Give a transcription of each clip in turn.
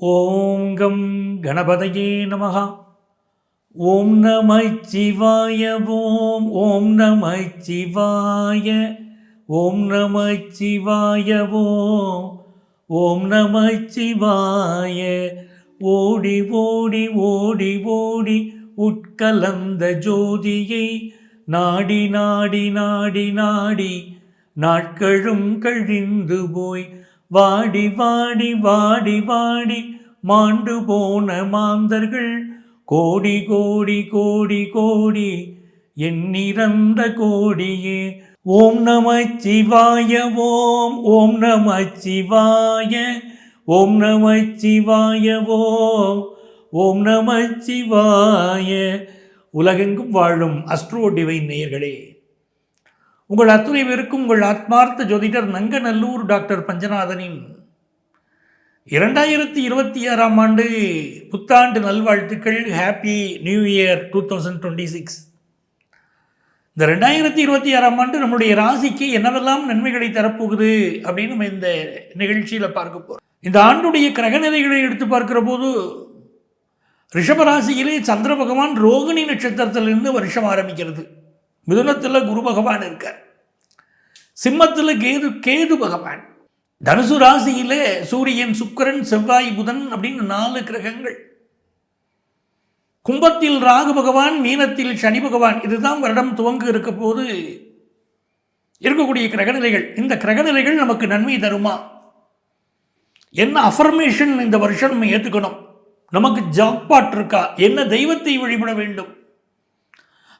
ஓம் come கணபதையே நமகா ஓம் நம சிவாய ஓம் ஓம் நம சிவாய ஓம் நம சிவாய ஓம் ஓம் நம சிவாய. ஓடி ஓடி ஓடி ஓடி உட்கலந்த ஜோதியை நாடி நாடி நாடி நாடி நாட்களும் கழிந்து போய் வாடி வாடி வாடி வாடி மாண்டு போன மாந்தர்கள். கோடி கோடி கோடி கோடி எண்ணிறந்த கோடியே. ஓம் நம சிவாய ஓம் ஓம் நம சிவாய ஓம் நம சிவாய ஓம் ஓம் நம சிவாய. உலகெங்கும் வாழும் அஸ்ட்ரோ டிவைன் நேயர்களே. உங்கள் அத்துணை பேருக்கும் உங்கள் ஆத்மார்த்த ஜோதிடர் நங்கநல்லூர் டாக்டர் பஞ்சநாதனின் இரண்டாயிரத்தி இருபத்தி ஆறாம் ஆண்டு புத்தாண்டு நல்வாழ்த்துக்கள். Happy new year two thousand twenty six இந்த ரெண்டாயிரத்தி இருபத்தி ஆறாம் ஆண்டு நம்முடைய ராசிக்கு என்னவெல்லாம் நன்மைகளை தரப்போகுது அப்படின்னு நம்ம இந்த நிகழ்ச்சியில் பார்க்க போகிறோம் இந்த ஆண்டுடைய கிரகநிலைகளை எடுத்து பார்க்கிற போது ரிஷபராசியிலே சந்திர பகவான் ரோகிணி நட்சத்திரத்திலிருந்து வருஷம் ஆரம்பிக்கிறது. மிதுனத்தில் குரு பகவான் இருக்கார். சிம்மத்தில் கேது கேது பகவான். தனுசு ராசியிலே சூரியன் சுக்கிரன் செவ்வாய் புதன் அப்படின்னு நாலு கிரகங்கள். கும்பத்தில் ராகு பகவான் மீனத்தில் சனி பகவான் இதுதான் வருடம் துவங்க இருக்க போது இருக்கக்கூடிய கிரகநிலைகள். இந்த கிரகநிலைகள் நமக்கு நன்மை தருமா? என்ன அஃபர்மேஷன் இந்த வருஷம் நம்ம ஏற்றுக்கணும் நமக்கு ஜாக்பாட் இருக்கா? என்ன தெய்வத்தை வழிபட வேண்டும்?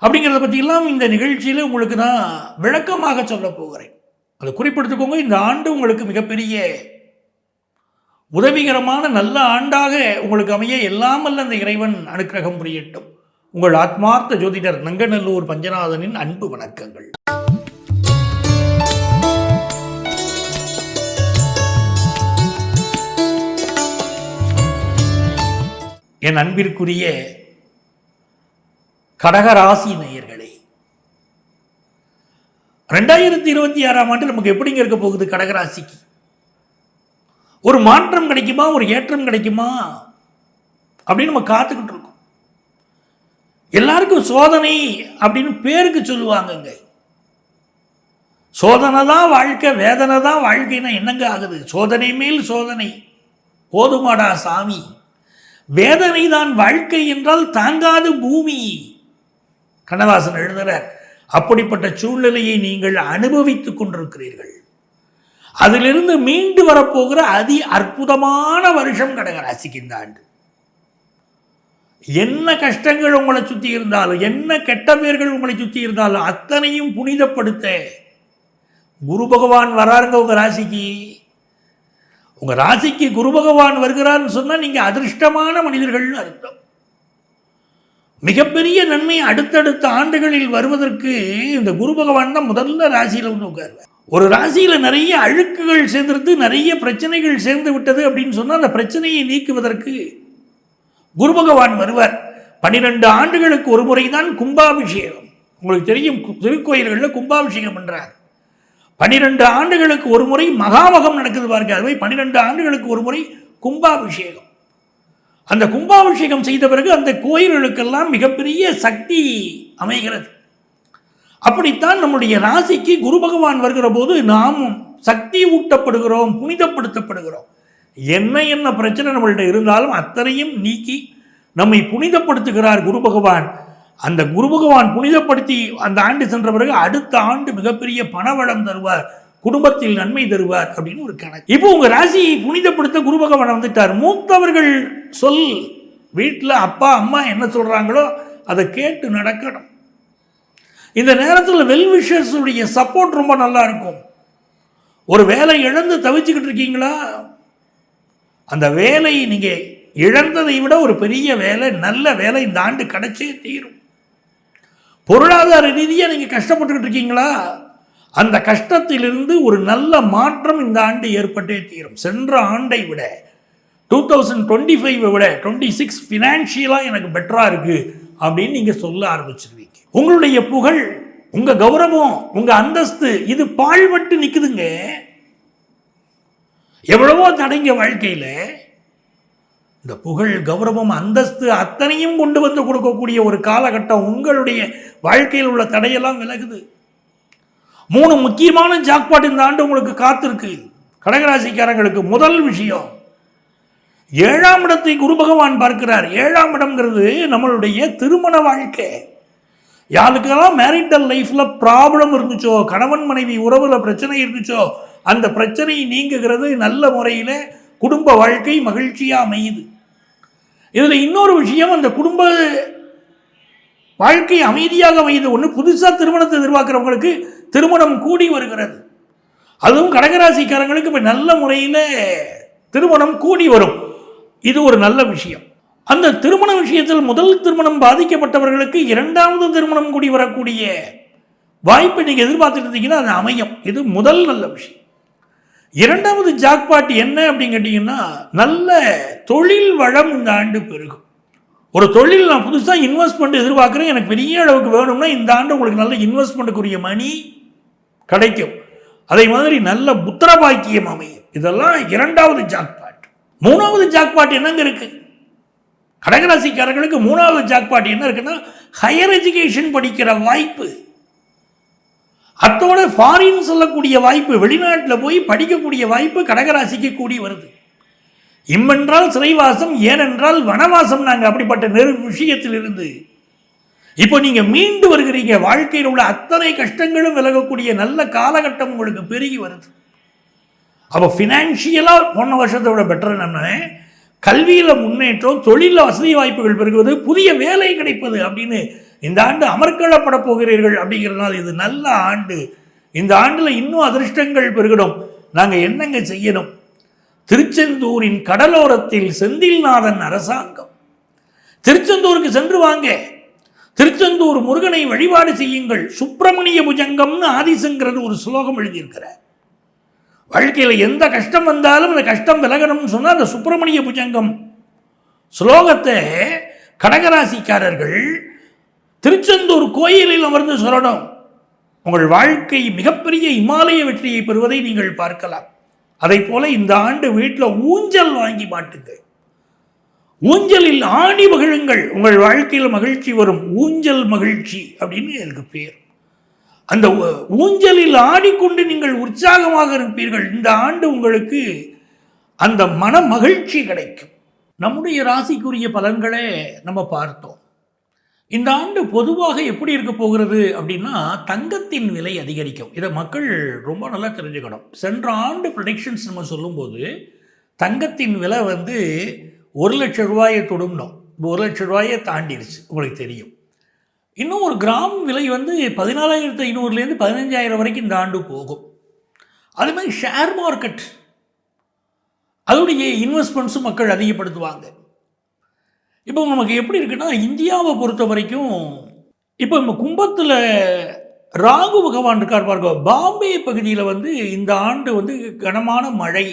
அப்படிங்கிறத பற்றியெல்லாம் இந்த நிகழ்ச்சியில் உங்களுக்கு நான் விளக்கமாக சொல்ல போகிறேன். அதை குறிப்பிடுத்துக்கோங்க. இந்த ஆண்டு உங்களுக்கு மிகப்பெரிய உதவிகரமான நல்ல ஆண்டாக உங்களுக்கு அமைய எல்லாம் அல்ல அந்த இறைவன் அனுக்கிரகம் புரியட்டும். உங்கள் ஆத்மார்த்த ஜோதிடர் நங்கநல்லூர் பஞ்சநாதனின் அன்பு வணக்கங்கள். என் அன்பிற்குரிய கடகராசி நேயர்களே ரெண்டாயிரத்தி இருபத்தி ஆறாம் ஆண்டு நமக்கு எப்படிங்க இருக்க போகுது கடகராசிக்கு? ஒரு மாற்றம் கிடைக்குமா? ஒரு ஏற்றம் கிடைக்குமா? அப்படின்னு நம்ம காத்துக்கிட்டு இருக்கோம். எல்லாருக்கும் சோதனை அப்படின்னு பேருக்கு சொல்லுவாங்கங்க. சோதனை தான் வாழ்க்கை வேதனை தான் வாழ்க்கைன்னா என்னங்க ஆகுது? சோதனை மேல் சோதனை. போதுமாடா சாமி. வேதனை தான் வாழ்க்கை என்றால் தாங்காது பூமி. கண்ணதாசன் எழுதுகிறார் அப்படிப்பட்ட சூழ்நிலையை நீங்கள் அனுபவித்துக் கொண்டிருக்கிறீர்கள். அதிலிருந்து மீண்டு வரப்போகிற அதி அற்புதமான வருஷம் கடகராசிக்கு இந்த ஆண்டு. என்ன கஷ்டங்கள் உங்களை சுற்றி இருந்தாலும் என்ன கெட்ட பேர்கள் உங்களை சுற்றி இருந்தாலும் அத்தனையும் புனிதப்படுத்த குரு பகவான் வராருங்க உங்க ராசிக்கு. உங்க ராசிக்கு குரு பகவான் வருகிறார்னு சொன்னா நீங்க அதிர்ஷ்டமான மனிதர்கள்னு அர்த்தம். மிகப்பெரிய நன்மை அடுத்தடுத்த ஆண்டுகளில் வருவதற்கு இந்த குரு பகவான் தான் முதல்ல ராசியில் ஒன்று உட்காருவார். ஒரு ராசியில் நிறைய அழுக்குகள் சேர்ந்துருந்து நிறைய பிரச்சனைகள் சேர்ந்து விட்டது அப்படின்னு சொன்னால் அந்த பிரச்சனையை நீக்குவதற்கு குரு பகவான் வருவார். பன்னிரெண்டு ஆண்டுகளுக்கு ஒரு முறை தான் கும்பாபிஷேகம். உங்களுக்கு தெரியும் திருக்கோயில்களில் கும்பாபிஷேகம் பண்ணுறார் பன்னிரெண்டு ஆண்டுகளுக்கு ஒரு முறை மகாமகம் நடக்குது பாருங்க. அதுவே பன்னிரெண்டு ஆண்டுகளுக்கு ஒரு முறை கும்பாபிஷேகம். அந்த கும்பாபிஷேகம் செய்த பிறகு அந்த கோயில்களுக்கெல்லாம் மிகப்பெரிய சக்தி அமைகிறது. அப்படித்தான் நம்முடைய ராசிக்கு குரு பகவான் வருகிற போது நாமும் சக்தி ஊட்டப்படுகிறோம் புனிதப்படுத்தப்படுகிறோம். என்ன என்ன பிரச்சனை நம்மள்கிட்ட இருந்தாலும் அத்தனையும் நீக்கி நம்மை புனிதப்படுத்துகிறார் குரு பகவான். அந்த குரு பகவான் புனிதப்படுத்தி அந்த ஆண்டு சென்ற பிறகு அடுத்த ஆண்டு மிகப்பெரிய பணவளம் தருவார் குடும்பத்தில் நன்மை தருவார் அப்படின்னு ஒரு கணக்கு. இப்போ உங்க ராசியை புனிதப்படுத்த குரு பகவான் வந்துட்டார். மூத்தவர்கள் சொல். வீட்டில் அப்பா அம்மா என்ன சொல்கிறாங்களோ அதை கேட்டு நடக்கணும். இந்த நேரத்தில் வெல்விஷர்ஸுடைய சப்போர்ட் ரொம்ப நல்லா இருக்கும். ஒரு வேலை இழந்து தவிச்சுக்கிட்டு இருக்கீங்களா? அந்த வேலை நீங்கள் இழந்ததை விட ஒரு பெரிய வேலை நல்ல வேலை இந்த ஆண்டு கிடைச்சே தீரும். பொருளாதார ரீதியாக நீங்கள் கஷ்டப்பட்டுக்கிட்டு இருக்கீங்களா? அந்த கஷ்டத்திலிருந்து ஒரு நல்ல மாற்றம் இந்த ஆண்டு ஏற்பட்டே தீரும். சென்ற ஆண்டை விட டூ தௌசண்ட் டுவெண்ட்டி ஃபைவை விட டுவெண்ட்டி சிக்ஸ் ஃபினான்ஷியலாக எனக்கு பெட்டராக இருக்குது அப்படின்னு நீங்கள் சொல்ல ஆரம்பிச்சிருவீங்க. உங்களுடைய புகழ் உங்கள் கௌரவம் உங்கள் அந்தஸ்து இது பாழ்பட்டு நிற்குதுங்க எவ்வளவோ தடைங்க வாழ்க்கையில் இந்த புகழ் கௌரவம் அந்தஸ்து அத்தனையும் கொண்டு வந்து கொடுக்கக்கூடிய ஒரு காலகட்டம் உங்களுடைய வாழ்க்கையில் உள்ள தடையெல்லாம் விலகுது. மூணு முக்கியமான ஜாக்பாட் இந்த ஆண்டு உங்களுக்கு காத்திருக்கு. கடகராசிக்காரங்களுக்கு முதல் விஷயம் ஏழாம் இடத்தை குரு பகவான் பார்க்கிறார். ஏழாம் இடம்ங்கிறது நம்மளுடைய திருமண வாழ்க்கை. யாருக்கெல்லாம் மேரிட்டல் லைஃப்பில் ப்ராப்ளம் இருந்துச்சோ கணவன் மனைவி உறவில் பிரச்சனை இருந்துச்சோ அந்த பிரச்சனை நீங்குகிறது நல்ல முறையில் குடும்ப வாழ்க்கை மகிழ்ச்சியாக அமையுது. இதில் இன்னொரு விஷயம் அந்த குடும்ப வாழ்க்கை அமைதியாக அமையுது. ஒன்று புதுசாக திருமணத்தை எதிர்பார்க்குறவங்களுக்கு திருமணம் கூடி வருகிறது. அதுவும் கடகராசிக்காரங்களுக்கு இப்போ நல்ல முறையில் திருமணம் கூடி வரும். இது ஒரு நல்ல விஷயம். அந்த திருமண விஷயத்தில் முதல் திருமணம் பாதிக்கப்பட்டவர்களுக்கு இரண்டாவது திருமணம் கூடி வரக்கூடிய வாய்ப்பை நீங்கள் எதிர்பார்த்துட்டு இருந்தீங்கன்னா அது அமையும். இது முதல் நல்ல விஷயம். இரண்டாவது ஜாக்பாட் என்ன அப்படின்னு கேட்டிங்கன்னா நல்ல தொழில் வளம் இந்த ஆண்டு பெருகும். ஒரு தொழில் நான் புதுசாக இன்வெஸ்ட்மெண்ட் எதிர்பார்க்குறேன். எனக்கு பெரிய அளவுக்கு வேணும்னா இந்த ஆண்டு உங்களுக்கு நல்ல இன்வெஸ்ட்மெண்ட்டுக்குரிய மணி கிடைக்கும். அதே மாதிரி நல்ல புத்திர பாக்கியம் அமையும். இதெல்லாம் இரண்டாவது ஜாக்பாட். மூணாவது ஜாக்பாட் என்னங்க இருக்கு? கடகராசிக்காரர்களுக்கு மூணாவது ஜாக்பாட் என்ன இருக்குன்னா ஹையர் எஜுகேஷன் படிக்கிற வாய்ப்பு. அத்தோட ஃபாரின் சொல்லக்கூடிய வாய்ப்பு வெளிநாட்டில் போய் படிக்கக்கூடிய வாய்ப்பு கடகராசிக்கு கூடி வருது. இம்மென்றால் சிறைவாசம் ஏனென்றால் வனவாசம் நாங்கள் அப்படிப்பட்ட நெரு விஷயத்தில் இருந்து இப்போ நீங்கள் மீண்டு வருகிறீங்க வாழ்க்கையில் உள்ள அத்தனை கஷ்டங்களும் விலகக்கூடிய நல்ல காலகட்டம் உங்களுக்கு பெருகி வருது. அப்போ ஃபினான்ஷியலாக போன வருஷத்தை விட பெட்டர் என்னென்ன கல்வியில் முன்னேற்றம் தொழிலில் வசதி வாய்ப்புகள் பெருகுவது புதிய வேலை கிடைப்பது அப்படின்னு இந்த ஆண்டு அமர்க்களப்பட போகிறீர்கள் அப்படிங்கிறதுனால இது நல்ல ஆண்டு. இந்த ஆண்டில் இன்னும் அதிர்ஷ்டங்கள் பெருகணும். நாங்கள் என்னங்க செய்யணும்? திருச்செந்தூரின் கடலோரத்தில் செந்தில்நாதன் அரசாங்கம். திருச்செந்தூருக்கு சென்று வாங்க. திருச்செந்தூர் முருகனை வழிபாடு செய்யுங்கள். சுப்பிரமணிய புஜங்கம்னு ஆதிசங்கிறது ஒரு ஸ்லோகம் எழுதியிருக்கிறார். வாழ்க்கையில் எந்த கஷ்டம் வந்தாலும் அந்த கஷ்டம் விலகணும்னு சொன்னால் அந்த சுப்பிரமணிய புஜங்கம். ஸ்லோகத்தை கடகராசிக்காரர்கள் திருச்செந்தூர் கோயிலில் அமர்ந்து சொல்லணும். உங்கள் வாழ்க்கை மிகப்பெரிய இமாலய வெற்றியை பெறுவதை நீங்கள் பார்க்கலாம். அதை போல இந்த ஆண்டு வீட்டில் ஊஞ்சல் வாங்கி மாட்டுங்க ஊஞ்சலில் ஆணி மகிழுங்கள். உங்கள் வாழ்க்கையில் மகிழ்ச்சி வரும். ஊஞ்சல் மகிழ்ச்சி அப்படின்னு எனக்கு பேர். அந்த ஊஞ்சலில் ஆடிக்கொண்டு நீங்கள் உற்சாகமாக இருப்பீர்கள். இந்த ஆண்டு உங்களுக்கு அந்த மன மகிழ்ச்சி கிடைக்கும். நம்முடைய ராசிக்குரிய பலன்களை நம்ம பார்த்தோம். இந்த ஆண்டு பொதுவாக எப்படி இருக்க போகிறது அப்படின்னா தங்கத்தின் விலை அதிகரிக்கும். இதை மக்கள் ரொம்ப நல்லா தெரிஞ்சுக்கணும். சென்ற ஆண்டு ப்ரொடிக்ஷன்ஸ் நம்ம சொல்லும்போது தங்கத்தின் விலை வந்து ஒரு லட்சம் ரூபாயை தொடும்னோம். ஒரு லட்சம் ரூபாயை தாண்டிடுச்சு. உங்களுக்கு தெரியும். இன்னும் ஒரு கிராம் விலை வந்து பதினாலாயிரத்து ஐநூறுலேருந்து பதினஞ்சாயிரம் வரைக்கும் இந்த ஆண்டு போகும். அதே மாதிரி ஷேர் மார்க்கெட் அதோடைய இன்வெஸ்ட்மெண்ட்ஸும் மக்கள் அதிகப்படுத்துவாங்க. இப்போ நமக்கு எப்படி இருக்குன்னா இந்தியாவை பொறுத்த வரைக்கும் இப்போ நம்ம கும்பத்தில் ராகு பகவான் இருக்கார் பாருங்க. பாம்பே பகுதியில் வந்து இந்த ஆண்டு வந்து கனமான மழை.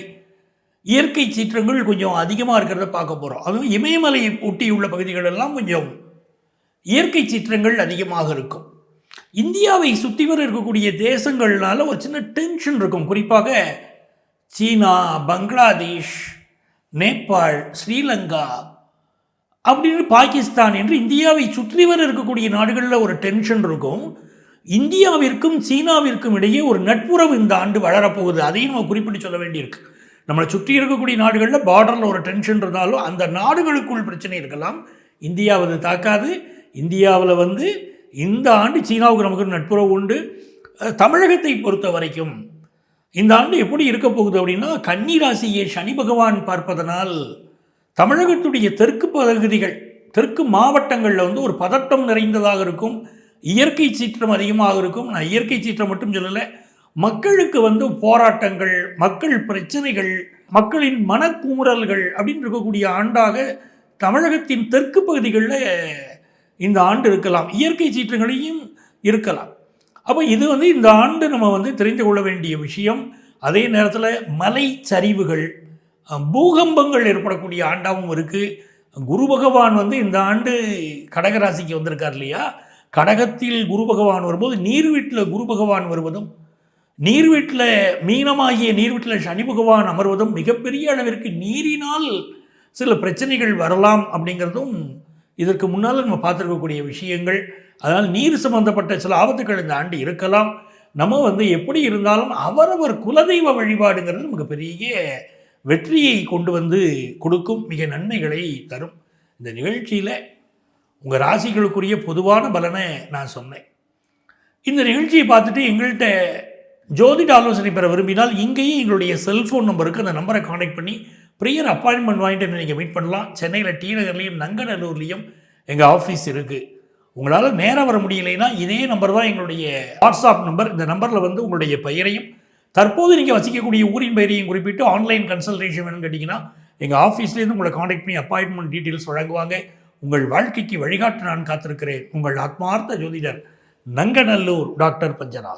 இயற்கை சீற்றங்கள் கொஞ்சம் அதிகமாக இருக்கிறத பார்க்க போகிறோம் அதுவும் இமயமலையை ஒட்டியுள்ள பகுதிகளெல்லாம் கொஞ்சம் இயற்கை சீற்றங்கள் அதிகமாக இருக்கும். இந்தியாவை சுற்றி வர இருக்கக்கூடிய தேசங்கள்னால ஒரு சின்ன டென்ஷன் இருக்கும். குறிப்பாக சீனா பங்களாதேஷ் நேபாள் ஸ்ரீலங்கா அப்படின்னு பாகிஸ்தான் என்று இந்தியாவை சுற்றி வர இருக்கக்கூடிய நாடுகளில் ஒரு டென்ஷன் இருக்கும். இந்தியாவிற்கும் சீனாவிற்கும் இடையே ஒரு நட்புறவு இந்த ஆண்டு வளரப்போகுது. அதையும் நம்ம குறிப்பிட்டு சொல்ல வேண்டியிருக்கு. நம்மளை சுற்றி இருக்கக்கூடிய நாடுகளில் பார்டரில் ஒரு டென்ஷன் இருந்தாலும் அந்த நாடுகளுக்குள் பிரச்சனை இருக்கலாம். இந்தியாவது தாக்காது. இந்தியாவில் வந்து இந்த ஆண்டு சீனாவுக்கு நமக்கு நட்புறவு உண்டு. தமிழகத்தை பொறுத்த வரைக்கும் இந்த ஆண்டு எப்படி இருக்க போகுது அப்படின்னா கன்னி ராசியை சனி பகவான் பார்ப்பதனால் தமிழகத்துடைய தெற்கு பகுதிகள் தெற்கு மாவட்டங்களில் வந்து ஒரு பதட்டம் நிறைந்ததாக இருக்கும். இயற்கை சீற்றம் அதிகமாக இருக்கும். நான் இயற்கை சீற்றம் மட்டும் சொல்லலை மக்களுக்கு வந்து போராட்டங்கள் மக்கள் பிரச்சனைகள் மக்களின் மனக்கூறல்கள் அப்படின்னு இருக்கக்கூடிய ஆண்டாக தமிழகத்தின் தெற்கு பகுதிகளில் இந்த ஆண்டு இருக்கலாம். இயற்கை சீற்றங்களையும் இருக்கலாம். அப்போ இது வந்து இந்த ஆண்டு நம்ம வந்து தெரிந்து கொள்ள வேண்டிய விஷயம். அதே நேரத்தில் மலை சரிவுகள் பூகம்பங்கள் ஏற்படக்கூடிய ஆண்டாகவும் இருக்குது குரு பகவான் வந்து இந்த ஆண்டு கடகராசிக்கு வந்திருக்கார் இல்லையா? கடகத்தில் குரு பகவான் வரும்போது நீர் வீட்டில் குரு பகவான் வருவதும் நீர் வீட்டில் மீனமாகிய நீர் வீட்டில் சனி பகவான் அமர்வதும் மிகப்பெரிய அளவிற்கு நீரினால் சில பிரச்சனைகள் வரலாம் அப்படிங்கிறதும் இதற்கு முன்னால் நம்ம பார்த்துருக்கக்கூடிய விஷயங்கள் அதனால் நீர் சம்பந்தப்பட்ட சில ஆபத்துகள் இந்த ஆண்டு இருக்கலாம். நம்ம வந்து எப்படி இருந்தாலும் அவரவர் குலதெய்வ வழிபாடுங்கிறது நமக்கு பெரிய வெற்றியை கொண்டு வந்து கொடுக்கும் மிக நன்மைகளை தரும். இந்த நிகழ்ச்சியில் உங்கள் ராசிகளுக்குரிய பொதுவான பலனை நான் சொன்னேன். இந்த நிகழ்ச்சியை பார்த்துட்டு எங்கள்கிட்ட ஜோதிட ஆலோசனை பெற விரும்பினால் இங்கேயே எங்களுடைய செல்ஃபோன் நம்பருக்கு அந்த நம்பரை காண்டாக்ட் பண்ணி ப்ரியர் அப்பாயின்மெண்ட் வாங்கிட்டு நீங்கள் மீட் பண்ணலாம். சென்னையில் டி நகர்லேயும் நங்கநல்லூர்லேயும் எங்கள் ஆஃபீஸ் இருக்குது உங்களால் நேராக வர முடியலைன்னா இதே நம்பர் தான் எங்களுடைய வாட்ஸ்அப் நம்பர் இந்த நம்பரில் வந்து உங்களுடைய பெயரையும் தற்போது நீங்கள் வசிக்கக்கூடிய ஊரின் பெயரையும் குறிப்பிட்டு ஆன்லைன் கன்சல்டேஷன் வேணும்னு கேட்டிங்கன்னா எங்கள் ஆஃபீஸ்லேருந்து உங்களை காண்டாக்ட் பண்ணி அப்பாயின்மெண்ட் டீட்டெயில்ஸ் வழங்குவாங்க. உங்கள் வாழ்க்கைக்கு வழிகாட்டு நான் காத்திருக்கிறேன். உங்கள் ஆத்மார்த்த ஜோதிடர் நங்கநல்லூர் டாக்டர் பஞ்சநாதன்.